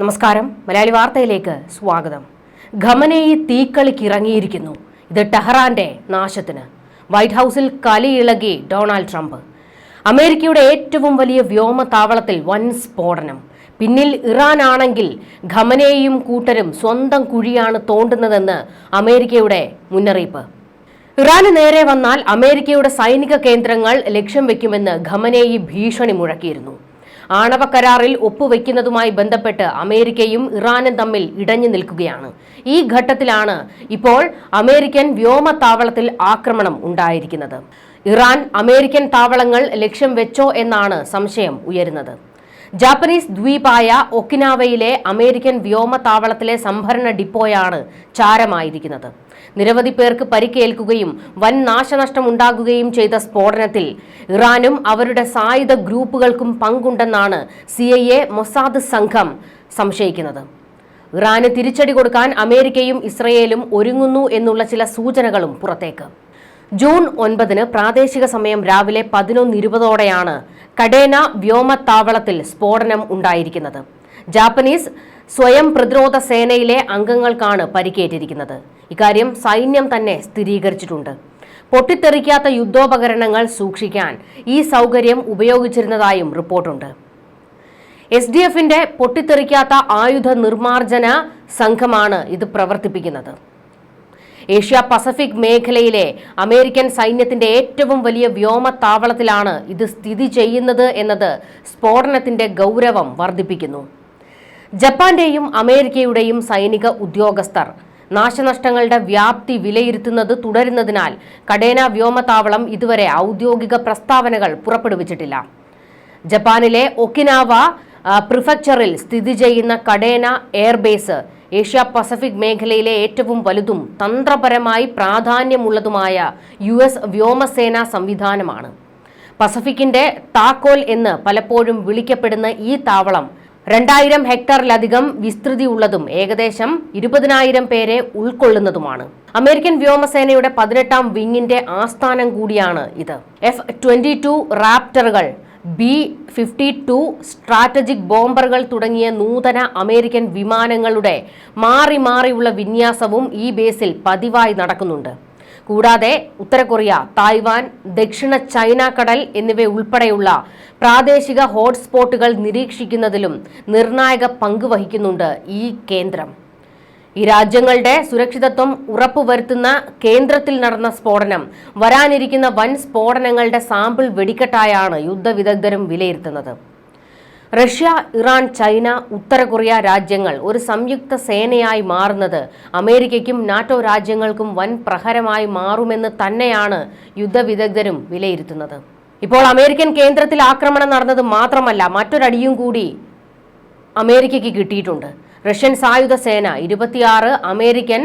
നമസ്കാരം. മലയാളി വാർത്തയിലേക്ക് സ്വാഗതം. ഖമനേയി തീക്കളിക്കിറങ്ങിയിരിക്കുന്നു. ഇത് ടെഹ്റാന്റെ നാശത്തിന്. വൈറ്റ് ഹൗസിൽ കലിയിളകി ഡൊണാൾഡ് ട്രംപ്. അമേരിക്കയുടെ ഏറ്റവും വലിയ വ്യോമതാവളത്തിൽ വൻ സ്ഫോടനം. പിന്നിൽ ഇറാൻ ആണെങ്കിൽ ഖമനേയും കൂട്ടരും സ്വന്തം കുഴിയാണ് തോണ്ടുന്നതെന്ന് അമേരിക്കയുടെ മുന്നറിയിപ്പ്. ഇറാന് നേരെ വന്നാൽ അമേരിക്കയുടെ സൈനിക കേന്ദ്രങ്ങൾ ലക്ഷ്യം വയ്ക്കുമെന്ന് ഖമനേയി ഭീഷണി മുഴക്കിയിരുന്നു. ആണവ കരാറിൽ ഒപ്പുവെക്കുന്നതുമായി ബന്ധപ്പെട്ട് അമേരിക്കയും ഇറാനും തമ്മിൽ ഇടഞ്ഞു നിൽക്കുകയാണ്. ഈ ഘട്ടത്തിലാണ് ഇപ്പോൾ അമേരിക്കൻ വ്യോമതാവളത്തിൽ ആക്രമണം ഉണ്ടായിരിക്കുന്നത്. ഇറാൻ അമേരിക്കൻ താവളങ്ങൾ ലക്ഷ്യം വെച്ചോ എന്നാണ് സംശയം ഉയരുന്നത്. ജാപ്പനീസ് ദ്വീപായ ഒക്കിനാവയിലെ അമേരിക്കൻ വ്യോമതാവളത്തിലെ സംഭരണ ഡിപ്പോയാണ് ചാരമായിരിക്കുന്നത്. നിരവധി പേർക്ക് പരിക്കേൽക്കുകയും വൻ നാശനഷ്ടമുണ്ടാകുകയും ചെയ്ത സ്ഫോടനത്തിൽ ഇറാനും അവരുടെ സായുധ ഗ്രൂപ്പുകൾക്കും പങ്കുണ്ടെന്നാണ് സി ഐ എ മൊസാദ് സംഘം സംശയിക്കുന്നത്. ഇറാന് തിരിച്ചടി കൊടുക്കാൻ അമേരിക്കയും ഇസ്രയേലും ഒരുങ്ങുന്നു എന്നുള്ള ചില സൂചനകളും പുറത്തേക്ക്. ജൂൺ ഒൻപതിന് പ്രാദേശിക സമയം രാവിലെ പതിനൊന്ന് ഇരുപതോടെയാണ് കഡേന വ്യോമത്താവളത്തിൽ സ്ഫോടനം ഉണ്ടായിരിക്കുന്നത്. ജാപ്പനീസ് സ്വയം പ്രതിരോധ സേനയിലെ അംഗങ്ങൾക്കാണ് പരിക്കേറ്റിരിക്കുന്നത്. ഇക്കാര്യം സൈന്യം തന്നെ സ്ഥിരീകരിച്ചിട്ടുണ്ട്. പൊട്ടിത്തെറിക്കാത്ത യുദ്ധോപകരണങ്ങൾ സൂക്ഷിക്കാൻ ഈ സൗകര്യം ഉപയോഗിച്ചിരുന്നതായും റിപ്പോർട്ടുണ്ട്. എസ് ഡി എഫിന്റെ പൊട്ടിത്തെറിക്കാത്ത ആയുധ നിർമ്മാർജന സംഘമാണ് ഇത് പ്രവർത്തിപ്പിക്കുന്നത്. ഏഷ്യ പസഫിക് മേഖലയിലെ അമേരിക്കൻ സൈന്യത്തിന്റെ ഏറ്റവും വലിയ വ്യോമത്താവളത്തിലാണ് ഇത് സ്ഥിതി ചെയ്യുന്നത് എന്നത് സ്ഫോടനത്തിന്റെ ഗൗരവം വർദ്ധിപ്പിക്കുന്നു. ജപ്പാന്റെയും അമേരിക്കയുടെയും സൈനിക ഉദ്യോഗസ്ഥർ നാശനഷ്ടങ്ങളുടെ വ്യാപ്തി വിലയിരുത്തുന്നത് തുടരുന്നതിനാൽ കടേന വ്യോമതാവളം ഇതുവരെ ഔദ്യോഗിക പ്രസ്താവനകൾ പുറപ്പെടുവിച്ചിട്ടില്ല. ജപ്പാനിലെ ഒക്കിനാവ പ്രിഫക്ചറിൽ സ്ഥിതി ചെയ്യുന്ന കടേന എയർബേസ് ഏഷ്യ പസഫിക് മേഖലയിലെ ഏറ്റവും വലുതും തന്ത്രപരമായി പ്രാധാന്യമുള്ളതുമായ യു എസ് വ്യോമസേനാ സംവിധാനമാണ്. പസഫിക്കിന്റെ താക്കോൽ എന്ന് പലപ്പോഴും വിളിക്കപ്പെടുന്ന ഈ താവളം രണ്ടായിരം ഹെക്ടറിലധികം വിസ്തൃതിയുള്ളതും ഏകദേശം ഇരുപതിനായിരം പേരെ ഉൾക്കൊള്ളുന്നതുമാണ്. അമേരിക്കൻ വ്യോമസേനയുടെ പതിനെട്ടാം വിങ്ങിന്റെ ആസ്ഥാനം കൂടിയാണ് ഇത്. എഫ് ട്വന്റി ടു റാപ്റ്ററുകൾ ബി ഫിഫ്റ്റി ടു സ്ട്രാറ്റജിക് ബോംബറുകൾ തുടങ്ങിയ നൂതന അമേരിക്കൻ വിമാനങ്ങളുടെ മാറി മാറിയുള്ള വിന്യാസവും ഈ ബേസിൽ പതിവായി നടക്കുന്നുണ്ട്. കൂടാതെ ഉത്തര കൊറിയ തായ്വാൻ ദക്ഷിണ ചൈന കടൽ എന്നിവ ഉൾപ്പെടെയുള്ള പ്രാദേശിക ഹോട്ട്സ്പോട്ടുകൾ നിരീക്ഷിക്കുന്നതിലും നിർണായക പങ്ക് വഹിക്കുന്നുണ്ട് ഈ കേന്ദ്രം. ഈ രാജ്യങ്ങളുടെ സുരക്ഷിതത്വം ഉറപ്പുവരുത്തുന്ന കേന്ദ്രത്തിൽ നടന്ന സ്ഫോടനം വരാനിരിക്കുന്ന വൻ സ്ഫോടനങ്ങളുടെ സാമ്പിൾ വെടിക്കെട്ടായാണ് യുദ്ധവിദഗ്ധരും വിലയിരുത്തുന്നത്. റഷ്യ ഇറാൻ ചൈന ഉത്തര കൊറിയ രാജ്യങ്ങൾ ഒരു സംയുക്ത സേനയായി മാറുന്നത് അമേരിക്കയ്ക്കും നാറ്റോ രാജ്യങ്ങൾക്കും വൻ പ്രഹരമായി മാറുമെന്ന് തന്നെയാണ് യുദ്ധവിദഗ്ധരും വിലയിരുത്തുന്നത്. ഇപ്പോൾ അമേരിക്കൻ കേന്ദ്രത്തിൽ ആക്രമണം നടന്നത് മാത്രമല്ല മറ്റൊരടിയും കൂടി അമേരിക്കയ്ക്ക് കിട്ടിയിട്ടുണ്ട്. റഷ്യൻ സായുധ സേന ഇരുപത്തിയാറ് അമേരിക്കൻ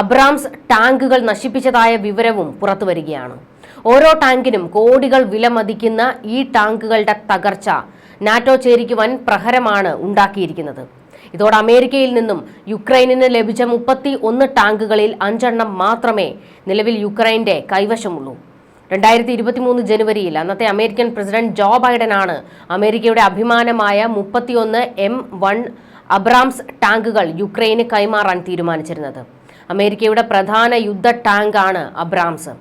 അബ്രാംസ് ടാങ്കുകൾ നശിപ്പിച്ചതായ വിവരവും പുറത്തുവരികയാണ്. ഓരോ ടാങ്കിനും കോടികൾ വില മതിക്കുന്ന ഈ ടാങ്കുകളുടെ തകർച്ച നാറ്റോ ചേരിക്ക് വൻ പ്രഹരമാണ് ഉണ്ടാക്കിയിരിക്കുന്നത്. ഇതോടെ അമേരിക്കയിൽ നിന്നും യുക്രൈനിന് ലഭിച്ച മുപ്പത്തി ഒന്ന് ടാങ്കുകളിൽ അഞ്ചെണ്ണം മാത്രമേ നിലവിൽ യുക്രൈന്റെ കൈവശമുള്ളൂ. രണ്ടായിരത്തി ഇരുപത്തിമൂന്ന് ജനുവരിയിൽ അന്നത്തെ അമേരിക്കൻ പ്രസിഡന്റ് ജോ ബൈഡനാണ് അമേരിക്കയുടെ അഭിമാനമായ മുപ്പത്തിയൊന്ന് എം വൺ അബ്രാംസ് ടാങ്കുകൾ യുക്രൈന് കൈമാറാൻ തീരുമാനിച്ചിരുന്നത്. അമേരിക്കയുടെ പ്രധാന യുദ്ധ ടാങ്കാണ് അബ്രാംസ്.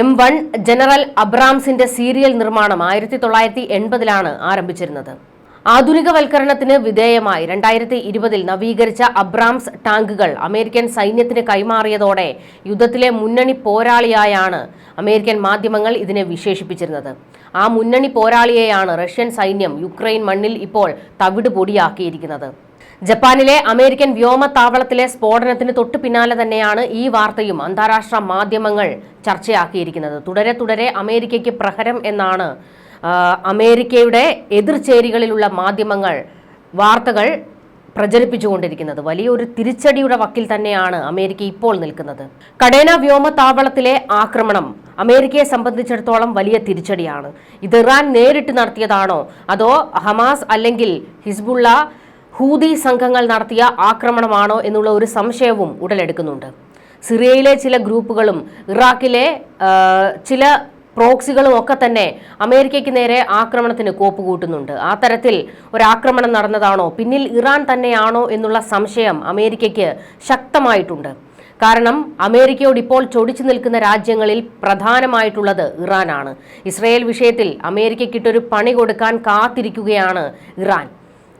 എം വൺ ജനറൽ അബ്രാംസിന്റെ സീരിയൽ നിർമ്മാണം ആയിരത്തി തൊള്ളായിരത്തി എൺപതിലാണ് ആരംഭിച്ചിരുന്നത്. ആധുനികവൽക്കരണത്തിന് വിധേയമായി രണ്ടായിരത്തി ഇരുപതിൽ നവീകരിച്ച അബ്രാംസ് ടാങ്കുകൾ അമേരിക്കൻ സൈന്യത്തിന് കൈമാറിയതോടെ യുദ്ധത്തിലെ മുന്നണി പോരാളിയായാണ് അമേരിക്കൻ മാധ്യമങ്ങൾ ഇതിനെ വിശേഷിപ്പിച്ചിരുന്നത്. ആ മുന്നണി പോരാളിയെയാണ് റഷ്യൻ സൈന്യം യുക്രൈൻ മണ്ണിൽ ഇപ്പോൾ തവിട് പൊടിയാക്കിയിരിക്കുന്നത്. ജപ്പാനിലെ അമേരിക്കൻ വ്യോമത്താവളത്തിലെ സ്ഫോടനത്തിന് തൊട്ടു പിന്നാലെ തന്നെയാണ് ഈ വാർത്തയും അന്താരാഷ്ട്ര മാധ്യമങ്ങൾ ചർച്ചയാക്കിയിരിക്കുന്നത്. തുടരെ തുടരെ അമേരിക്കയ്ക്ക് പ്രഹരം എന്നാണ് അമേരിക്കയുടെ എതിർചേരികളിലുള്ള മാധ്യമങ്ങൾ വാർത്തകൾ പ്രചരിപ്പിച്ചുകൊണ്ടിരിക്കുന്നത്. വലിയൊരു തിരിച്ചടിയുടെ വക്കിൽ തന്നെയാണ് അമേരിക്ക ഇപ്പോൾ നിൽക്കുന്നത്. കടേന വ്യോമത്താവളത്തിലെ ആക്രമണം അമേരിക്കയെ സംബന്ധിച്ചിടത്തോളം വലിയ തിരിച്ചടിയാണ്. ഇത് ഇറാൻ നേരിട്ട് നടത്തിയതാണോ? അതോ ഹമാസ് അല്ലെങ്കിൽ ഹിസ്ബുള്ള ഹൂതി സംഘങ്ങൾ നടത്തിയ ആക്രമണമാണോ എന്നുള്ള ഒരു സംശയവും ഉടലെടുക്കുന്നുണ്ട്. സിറിയയിലെ ചില ഗ്രൂപ്പുകളും ഇറാഖിലെ ചില പ്രോക്സികളും ഒക്കെ തന്നെ അമേരിക്കയ്ക്ക് നേരെ ആക്രമണത്തിന് കോപ്പ് കൂട്ടുന്നുണ്ട് ആ തരത്തിൽ ഒരാക്രമണം നടന്നതാണോ? പിന്നിൽ ഇറാൻ തന്നെയാണോ എന്നുള്ള സംശയം അമേരിക്കയ്ക്ക് ശക്തമായിട്ടുണ്ട്. കാരണം അമേരിക്കയോട് ഇപ്പോൾ ചൊടിച്ചു നിൽക്കുന്ന രാജ്യങ്ങളിൽ പ്രധാനമായിട്ടുള്ളത് ഇറാനാണ്. ഇസ്രയേൽ വിഷയത്തിൽ അമേരിക്കയ്ക്കിട്ടൊരു പണി കൊടുക്കാൻ കാത്തിരിക്കുകയാണ് ഇറാൻ.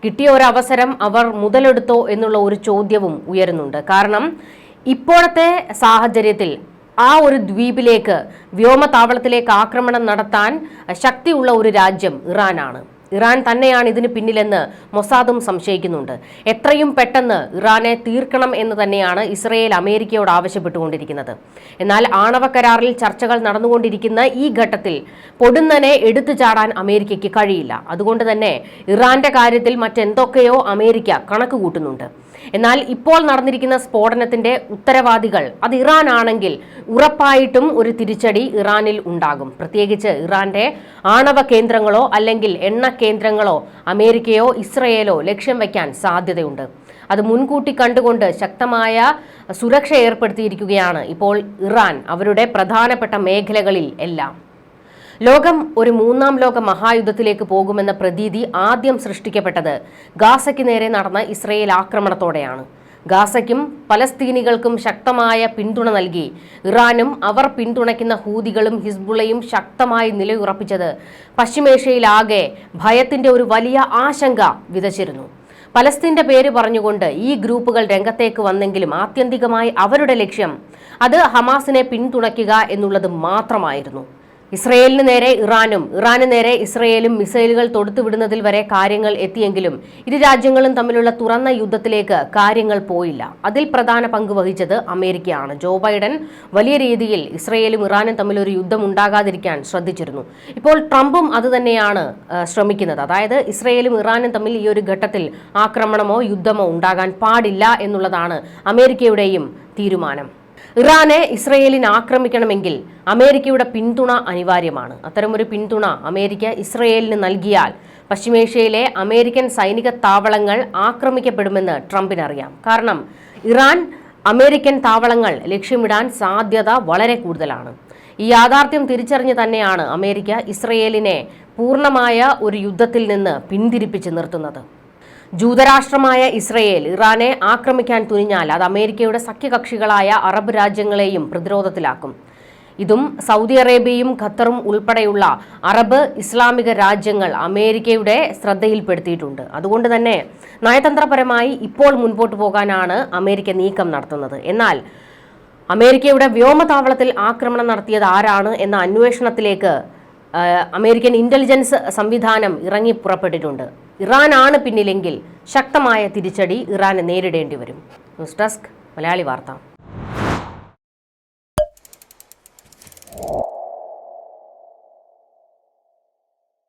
കിട്ടിയ ഒരു അവസരം അവർ മുതലെടുത്തോ എന്നുള്ള ഒരു ചോദ്യവും ഉയരുന്നുണ്ട്. കാരണം ഇപ്പോഴത്തെ സാഹചര്യത്തിൽ ആ ഒരു ദ്വീപിലേക്ക് വ്യോമതാവളത്തിലേക്ക് ആക്രമണം നടത്താൻ ശക്തിയുള്ള ഒരു രാജ്യം ഇറാനാണ്. ഇറാൻ തന്നെയാണ് ഇതിന് പിന്നിലെന്ന് മൊസാദും സംശയിക്കുന്നുണ്ട്. എത്രയും പെട്ടെന്ന് ഇറാനെ തീർക്കണം എന്ന് തന്നെയാണ് ഇസ്രയേൽ അമേരിക്കയോട് ആവശ്യപ്പെട്ടുകൊണ്ടിരിക്കുന്നത്. എന്നാൽ ആണവ കരാറിൽ ചർച്ചകൾ നടന്നുകൊണ്ടിരിക്കുന്ന ഈ ഘട്ടത്തിൽ പൊടുന്നനെ എടുത്തു ചാടാൻ അമേരിക്കയ്ക്ക് കഴിയില്ല. അതുകൊണ്ട് തന്നെ ഇറാന്റെ കാര്യത്തിൽ മറ്റെന്തൊക്കെയോ അമേരിക്ക കണക്ക് കൂട്ടുന്നുണ്ട് എന്നാൽ ഇപ്പോൾ നടന്നിരിക്കുന്ന സ്ഫോടനത്തിന്റെ ഉത്തരവാദികൾ അത് ഇറാൻ ആണെങ്കിൽ ഉറപ്പായിട്ടും ഒരു തിരിച്ചടി ഇറാനിൽ ഉണ്ടാകും. പ്രത്യേകിച്ച് ഇറാന്റെ ആണവ കേന്ദ്രങ്ങളോ അല്ലെങ്കിൽ എണ്ണ കേന്ദ്രങ്ങളോ അമേരിക്കയോ ഇസ്രയേലോ ലക്ഷ്യം വയ്ക്കാൻ സാധ്യതയുണ്ട്. അത് മുൻകൂട്ടി കണ്ടുകൊണ്ട് ശക്തമായ സുരക്ഷ ഏർപ്പെടുത്തിയിരിക്കുകയാണ് ഇപ്പോൾ ഇറാൻ അവരുടെ പ്രധാനപ്പെട്ട മേഖലകളിൽ എല്ലാം. ലോകം ഒരു മൂന്നാം ലോക മഹായുദ്ധത്തിലേക്ക് പോകുമെന്ന പ്രതീതി ആദ്യം സൃഷ്ടിക്കപ്പെട്ടത് ഗാസയ്ക്ക് നേരെ നടന്ന ഇസ്രയേൽ ആക്രമണത്തോടെയാണ്. ഗാസയ്ക്കും പലസ്തീനികൾക്കും ശക്തമായ പിന്തുണ നൽകി ഇറാനും അവർ പിന്തുണയ്ക്കുന്ന ഹൂതികളും ഹിസ്ബുളയും ശക്തമായി നിലയുറപ്പിച്ചത് പശ്ചിമേഷ്യയിലാകെ ഭയത്തിന്റെ ഒരു വലിയ ആശങ്ക വിതച്ചിരുന്നു. പലസ്തീന്റെ പേര് പറഞ്ഞുകൊണ്ട് ഈ ഗ്രൂപ്പുകൾ രംഗത്തേക്ക് വന്നെങ്കിലും ആത്യന്തികമായി അവരുടെ ലക്ഷ്യം അത് ഹമാസിനെ പിന്തുണയ്ക്കുക എന്നുള്ളത് മാത്രമായിരുന്നു. ഇസ്രയേലിന് നേരെ ഇറാനും ഇറാന് നേരെ ഇസ്രയേലും മിസൈലുകൾ തൊടുത്തുവിടുന്നതിൽ വരെ കാര്യങ്ങൾ എത്തിയെങ്കിലും ഇരു രാജ്യങ്ങളും തമ്മിലുള്ള തുറന്ന യുദ്ധത്തിലേക്ക് കാര്യങ്ങൾ പോയില്ല. അതിൽ പ്രധാന പങ്ക് വഹിച്ചത് അമേരിക്കയാണ്. ജോ ബൈഡൻ വലിയ രീതിയിൽ ഇസ്രയേലും ഇറാനും തമ്മിൽ ഒരു യുദ്ധം ഉണ്ടാകാതിരിക്കാൻ ശ്രദ്ധിച്ചിരുന്നു. ഇപ്പോൾ ട്രംപും അതുതന്നെയാണ് ശ്രമിക്കുന്നത്. അതായത് ഇസ്രയേലും ഇറാനും തമ്മിൽ ഈ ഒരു ഘട്ടത്തിൽ ആക്രമണമോ യുദ്ധമോ ഉണ്ടാകാൻ പാടില്ല എന്നുള്ളതാണ് അമേരിക്കയുടെയും തീരുമാനം. ഇറാനെ ഇസ്രയേലിന് ആക്രമിക്കണമെങ്കിൽ അമേരിക്കയുടെ പിന്തുണ അനിവാര്യമാണ്. അത്തരമൊരു പിന്തുണ അമേരിക്ക ഇസ്രയേലിന് നൽകിയാൽ പശ്ചിമേഷ്യയിലെ അമേരിക്കൻ സൈനിക താവളങ്ങൾ ആക്രമിക്കപ്പെടുമെന്ന് ട്രംപിനറിയാം. കാരണം ഇറാൻ അമേരിക്കൻ താവളങ്ങൾ ലക്ഷ്യമിടാൻ സാധ്യത വളരെ കൂടുതലാണ്. ഈ യാഥാർത്ഥ്യം തിരിച്ചറിഞ്ഞ് തന്നെയാണ് അമേരിക്ക ഇസ്രയേലിനെ പൂർണമായ ഒരു യുദ്ധത്തിൽ നിന്ന് പിന്തിരിപ്പിച്ച് നിർത്തുന്നത്. ജൂതരാഷ്ട്രമായ ഇസ്രയേൽ ഇറാനെ ആക്രമിക്കാൻ തുനിഞ്ഞാൽ അത് അമേരിക്കയുടെ സഖ്യകക്ഷികളായ അറബ് രാജ്യങ്ങളെയും പ്രതിരോധത്തിലാക്കും. ഇതും സൗദി അറേബ്യയും ഖത്തറും ഉൾപ്പെടെയുള്ള അറബ് ഇസ്ലാമിക രാജ്യങ്ങൾ അമേരിക്കയുടെ ശ്രദ്ധയിൽപ്പെടുത്തിയിട്ടുണ്ട്. അതുകൊണ്ട് തന്നെ നയതന്ത്രപരമായി ഇപ്പോൾ മുൻപോട്ട് പോകാനാണ് അമേരിക്ക നീക്കം നടത്തുന്നത്. എന്നാൽ അമേരിക്കയുടെ വ്യോമതാവളത്തിൽ ആക്രമണം നടത്തിയത് ആരാണ് എന്ന അന്വേഷണത്തിലേക്ക് അമേരിക്കൻ ഇന്റലിജൻസ് സംവിധാനം ഇറങ്ങി പുറപ്പെട്ടിട്ടുണ്ട്. ഇറാനാണ് പിന്നിലെങ്കിൽ ശക്തമായ തിരിച്ചടി ഇറാന് നേരിടേണ്ടി വരും. ന്യൂസ് ഡെസ്ക് മലയാളി വാർത്ത.